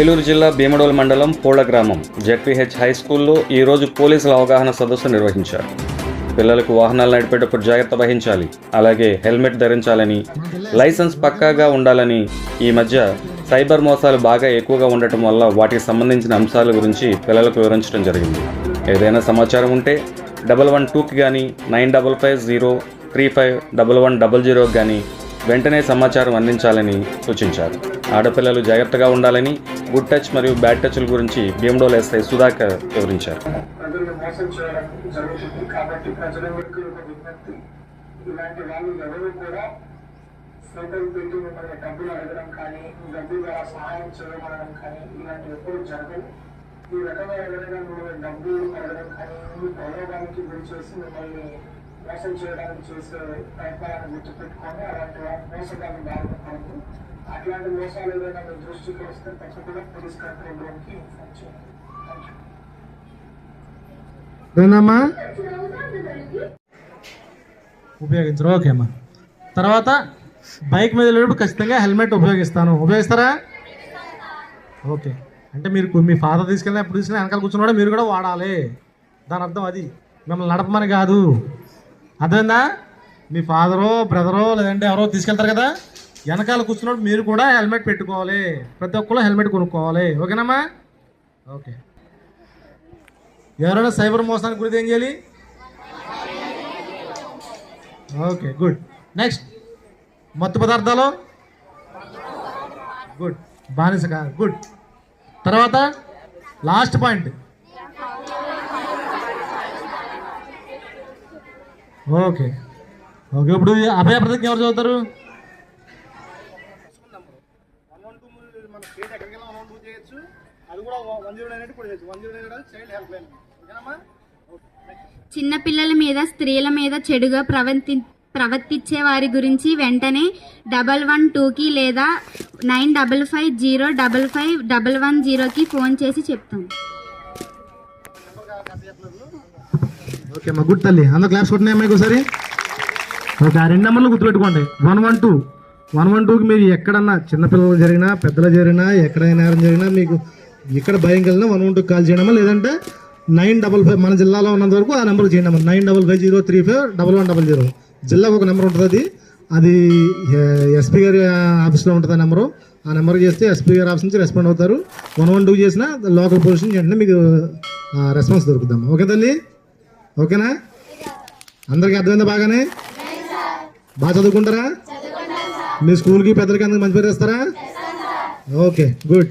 ఏలూరు జిల్లా భీమడోల్ మండలం పోళ్ళ గ్రామం. జెడ్పీహెచ్ హై స్కూల్లో ఈరోజు పోలీసుల అవగాహన సదస్సు నిర్వహించారు. పిల్లలకు వాహనాలు నడిపేటప్పుడు జాగ్రత్త వహించాలి. అలాగే హెల్మెట్ ధరించాలని లైసెన్స్ పక్కాగా ఉండాలని ఈ మధ్య సైబర్ మోసాలు బాగా ఎక్కువగా ఉండటం వల్ల వాటికి సంబంధించిన అంశాల గురించి పిల్లలకు వివరించడం జరిగింది. ఏదైనా సమాచారం ఉంటే డబల్ వన్ టూకి కానీ nine double five zero three five double one double జీరోకి కానీ వెంటనే సమాచారం అందించాలని సూచించారు. ఆడపిల్లలు జాగ్రత్తగా ఉండాలని గుడ్ టచ్ మరియు బ్యాడ్ టచ్ల గురించి భీమడోల్ ఎస్ఐ సుధాకర్ వివరించారు. ప్రజలను మోసం చేయడం జరుగుతుంది కాబట్టి ప్రజలందరికీ ఒక విజ్ఞప్తి. ఇలాంటి వాళ్ళు ఎవరు కూడా ఫోటోలు పెట్టి మిమ్మల్ని డబ్బులు అడగడం కానీ డబ్బు ద్వారా సహాయం చేయమనడం కానీ ఇలాంటివి ఎప్పుడు జరగదు ఈ రకమైన ఎవరైనా మిమ్మల్ని డబ్బు అడగడం కానీ మీ ప్రయోగానికి గురి చేసి మిమ్మల్ని మోసం చేయడానికి చేసే ప్రయత్నాలను గుర్తుపెట్టుకొని అలాంటి వా- మోసగాన్ని బాధపడదు అట్లాంటి మోసాలు ఏదైనా మీ దృష్టికి వస్తే తప్పకుండా పోలీస్ కంట్రోల్లోకి ఇన్ఫార్మ్ చేయండి ఉపయోగించరు. ఓకే అమ్మా. తర్వాత బైక్ మీద వెళ్ళేటప్పుడు ఖచ్చితంగా హెల్మెట్ ఉపయోగిస్తాను. ఉపయోగిస్తారా? ఓకే. అంటే మీరు మీ ఫాదర్ తీసుకెళ్ళినా ఎప్పుడు తీసుకెళ్ళినా వెనకాల కూర్చున్నాడు మీరు కూడా వాడాలి. దాని అర్థం అది. మిమ్మల్ని నడపమని కాదు. అర్థమైందా? మీ ఫాదరో బ్రదరో లేదంటే ఎవరో తీసుకెళ్తారు కదా? వెనకాల కూర్చున్నప్పుడు మీరు కూడా హెల్మెట్ పెట్టుకోవాలి. ప్రతి ఒక్కరు హెల్మెట్ కొనుక్కోవాలి. ఓకేనమ్మా? ఓకే. ఎవరైనా సైబర్ మోసానికి గురించి ఏం చేయాలి? Okay good. నెక్స్ట్. మత్తు పదార్థాలు? గుడ్. బానిస గుడ్. తర్వాత లాస్ట్ పాయింట్. ఓకే. ఓకే ఇప్పుడు అభయ ప్రతిజ్ఞ ఎవరు చదువుతారు వన్ వన్ టూ మన స్టేట్ ఎక్కడికి వెళ్ళినా టూ చేయొచ్చు. అది కూడా వన్ జీరో నైన్ కూడా చేయొచ్చు. One zero nine child help line ఓకేనమ్మా? చిన్నపిల్లల మీద స్త్రీల మీద చెడుగా ప్రవర్తి ప్రవర్తించే వారి గురించి వెంటనే డబల్ వన్ టూకి లేదా nine double five zero double five double one జీరోకి ఫోన్ చేసి చెప్తాం. ఓకే అమ్మా గుడ్ తల్లి. అందరు క్లాస్ కొట్టినాయి అమ్మాయికి ఒకసారి ఓకే ఆ రెండు నెంబర్లు గుర్తుపెట్టుకోండి. One one two. One one టూకి మీరు ఎక్కడన్నా చిన్నపిల్లలు జరిగినా పెద్దలు జరిగినా ఎక్కడైనా నేరం జరిగినా మీకు ఎక్కడ భయం కలిగినా వన్ వన్ టూ కాల్ చేయడమా? లేదంటే నైన్ డబల్ ఫైవ్ మన జిల్లాలో ఉన్నంత వరకు ఆ నెంబర్ చేయండి అమ్మా. Nine double five zero three five double one double zero. జిల్లాకు ఒక నెంబర్ ఉంటుంది అది. అది ఎస్పీ గారి ఆఫీస్లో ఉంటుంది ఆ నెంబరు. ఆ నెంబర్ చేస్తే ఎస్పీ గారి ఆఫీస్ నుంచి రెస్పాండ్ అవుతారు. వన్ వన్ టూ చేసినా లోకల్ పోలీస్ నుంచి వెంటనే మీకు రెస్పాన్స్ దొరుకుతాం ఓకే తల్లి? ఓకేనా? అందరికీ అర్థమైందా బాగానే? బాగా చదువుకుంటారా? మీ స్కూల్కి పెద్దలకి అందరికి మంచి పేరు వేస్తారా ఓకే గుడ్.